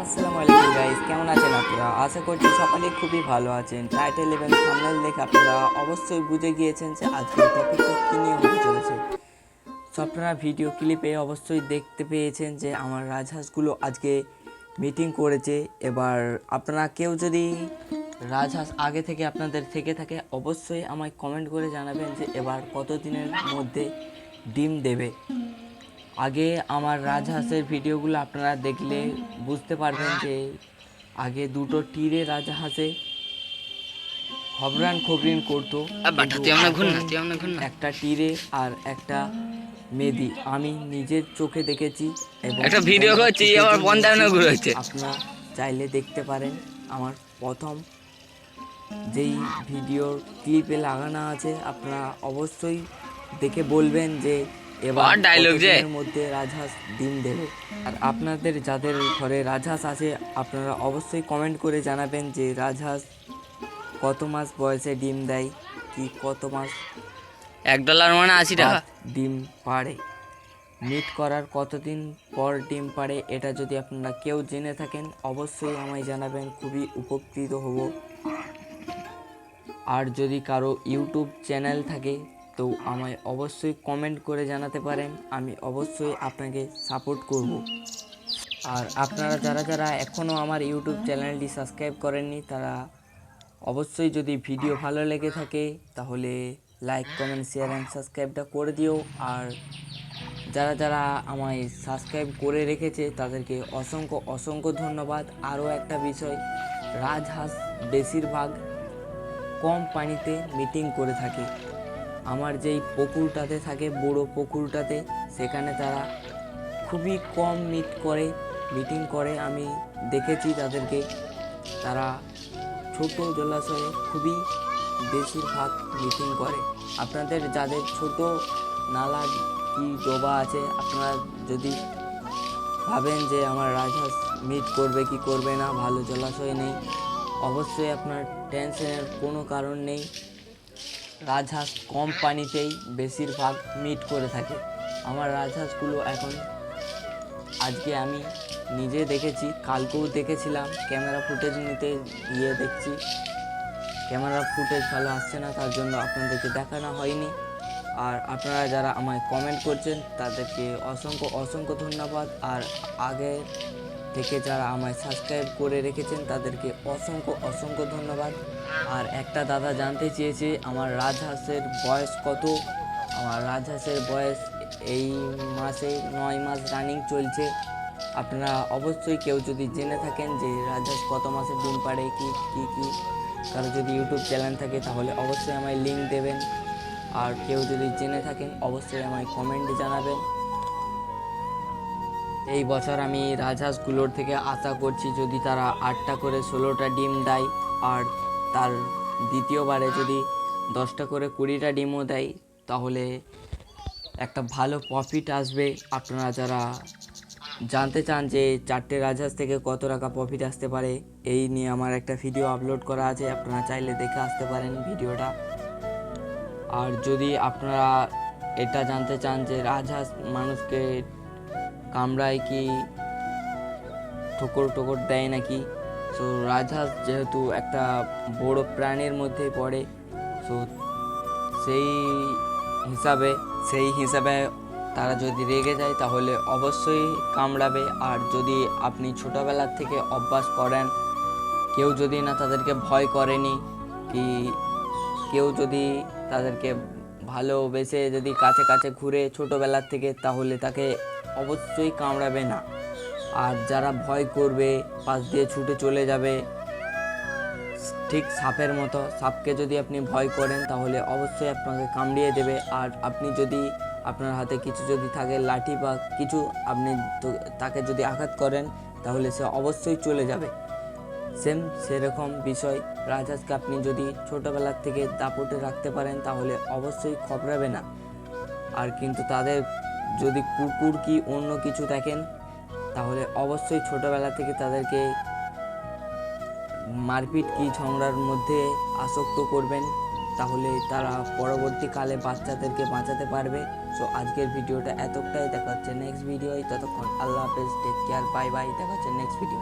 আসসালামু আলাইকুম কেমন আছেন আপনারা? আশা করছি সকালে খুবই ভালো আছেন। টাইটেল এবং থাম্বনেল দেখে আপনারা অবশ্যই বুঝে গিয়েছেন যে আজকের টপিকটা কী নিয়ে হতে চলেছে। আপনারা ভিডিও ক্লিপে অবশ্যই দেখতে পেয়েছেন যে আমার রাজহাঁসগুলো আজকে মিটিং করেছে। এবার আপনারা কেউ যদি রাজহাঁস আগে থেকে আপনাদের থেকে থাকে, অবশ্যই আমায় কমেন্ট করে জানাবেন যে এবার কত দিনের মধ্যে ডিম দেবে। আগে আমার রাজহাঁসের ভিডিওগুলো আপনারা দেখলে বুঝতে পারবেন যে আগে দুটো তীরে রাজহাঁসে খবরান খবরিন করতো আমরা আমরা একটা তীরে আর একটা মেদি। আমি নিজের চোখে দেখেছি একটা ভিডিও করছি, আবার দিয়ে ঘুরেছে। আপনারা চাইলে দেখতে পারেন আমার প্রথম যেই ভিডিওর ক্লিপে লাগানো আছে আপনারা অবশ্যই দেখে বলবেন যে এবার dialogue যে? মধ্যে রাজহাঁস ডিম দেবে? আর আপনাদের যাদের ঘরে রাজহাঁস আছে আপনারা অবশ্যই কমেন্ট করে জানাবেন যে রাজহাঁস কত মাস বয়সে ডিম দেয়? কি কত মাস? এক ডলার মানে আশি টাকা। ডিম পাড়ে। মিট করার কতদিন পর ডিম পাড়ে এটা যদি আপনারা কেউ জেনে থাকেন অবশ্যই আমায় জানাবেন খুবই উপকৃত হব। আর যদি কারও ইউটিউব চ্যানেল থাকে তো আমায় অবশ্যই কমেন্ট করে জানাতে পারেন। আমি অবশ্যই আপনাকে সাপোর্ট করব। আর আপনারা যারা যারা এখনও আমার ইউটিউব চ্যানেলটি সাবস্ক্রাইব করেননি, তারা অবশ্যই যদি ভিডিও ভালো লেগে থাকে, তাহলে লাইক কমেন্ট শেয়ার অ্যান্ড সাবস্ক্রাইবটা করে দিও। আর যারা যারা আমায় সাবস্ক্রাইব করে রেখেছে, তাদেরকে অসংখ্য অসংখ্য ধন্যবাদ। আরও একটা বিষয়, রাজহাঁস বেশিরভাগ কম পানিতে মিটিং করে থাকে। আমার যেই পুকুরটাতে থাকে, বড় পুকুরটাতে, সেখানে তারা খুবই কম মিট করে মিটিং করে। আমি দেখেছি তাদেরকে। তারা ছোট জলাশয়ে খুবই বেশিরভাগ মিটিং করে। আপনাদের যাদের ছোট নালা কি ডোবা আছে, আপনারা যদি ভাবেন যে আমার রাজহাঁস মিট করবে কি করবে না, ভালো জলাশয় নেই, অবশ্যই আপনার টেনশনের কোনো কারণ নেই। রাজহাঁস কম পানিতেই বেশিরভাগ মিট করে থাকে। আমার রাজহাঁসগুলো এখন আজকে আমি নিজে দেখেছি, কালকেও দেখেছিলাম ক্যামেরা ফুটেজ নিতে গিয়ে দেখছি। ক্যামেরা ফুটেজ ভালো আসছে না, তার জন্য আপনাদেরকে দেখানো হয়নি। আর আপনারা যারা আমায় কমেন্ট করছেন, তাদেরকে অসংখ্য অসংখ্য ধন্যবাদ। আর আগে থেকে যারা আমায় সাবস্ক্রাইব করে রেখেছেন, তাদেরকে অসংখ্য অসংখ্য ধন্যবাদ। আর একটা দাদা জানতে চেয়েছে, আমার রাজহাঁসের বয়স কত? আমার রাজহাঁসের বয়স এই মাসে নয় মাস রানিং চলছে। আপনারা অবশ্যই কেউ যদি জেনে থাকেন যে রাজহাঁস কত মাসে ডিম পাড়ে, কি কি কি, কারও যদি ইউটিউব চ্যানেল থাকে, তাহলে অবশ্যই আমায় লিঙ্ক দেবেন। আর কেউ যদি জেনে থাকেন, অবশ্যই আমায় কমেন্টে জানাবেন। এই বছর আমি রাজহাঁসগুলোর থেকে আশা করছি যদি তারা আটটা করে ষোলোটা ডিম দেয়, আর তার দ্বিতীয়বারে যদি দশটা করে কুড়িটা ডিমও দেয়, তাহলে একটা ভালো প্রফিট আসবে। আপনারা যারা জানতে চান যে চারটে রাজহাঁস থেকে কত টাকা প্রফিট আসতে পারে, এই নিয়ে আমার একটা ভিডিও আপলোড করা আছে, আপনারা চাইলে দেখে আসতে পারেন ভিডিওটা। আর যদি আপনারা এটা জানতে চান যে রাজহাঁস মানুষকে কামড়ায় কি ঠোকর টোকর দেয় নাকি? সো রাজহাঁস যেহেতু একটা বড় প্রাণীর মধ্যে পড়ে সো সেই হিসাবে সেই হিসাবে তারা যদি রেগে যায় তাহলে অবশ্যই কামড়াবে। আর যদি আপনি ছোটোবেলার থেকে অভ্যাস করেন, কেউ যদি না তাদেরকে ভয় করেনি, কি কেউ যদি তাদেরকে ভালোবেসে যদি কাছে কাছে ঘুরে ছোটোবেলার থেকে তাহলে তাকে অবশ্যই কামড়াবে না। আর যারা ভয় করবে, পাশ দিয়ে ছুটে চলে যাবে, ঠিক সাপের মতো, সাপকে যদি আপনি ভয় করেন, তাহলে অবশ্যই আপনাকে কামড়িয়ে দেবে। আর আপনি যদি আপনার হাতে কিছু যদি থাকে, লাঠি বা কিছু আপনি তাকে যদি আঘাত করেন, তাহলে সে অবশ্যই চলে যাবে। সেম সেরকম বিষয়। রাজহাঁসকে আপনি যদি ছোটোবেলার থেকে দাপটে রাখতে পারেন, তাহলে অবশ্যই খবরাবে না। আর কিন্তু তাদের যদি কুকুর কি অন্য কিছু দেখেন, তাহলে অবশ্যই ছোটোবেলা থেকে তাদেরকে মারপিট কি ঝগড়ার মধ্যে আসক্ত করবেন, তাহলে তারা পরবর্তীকালে বাচ্চাদেরকে বাঁচাতে পারবে। সো আজকের ভিডিওটা এতটাই। দেখা হচ্ছে নেক্সট ভিডিওয় ততক্ষণ আল্লাহ হাফেজ। টেক কেয়ার বাই বাই দেখা হচ্ছে নেক্সট ভিডিও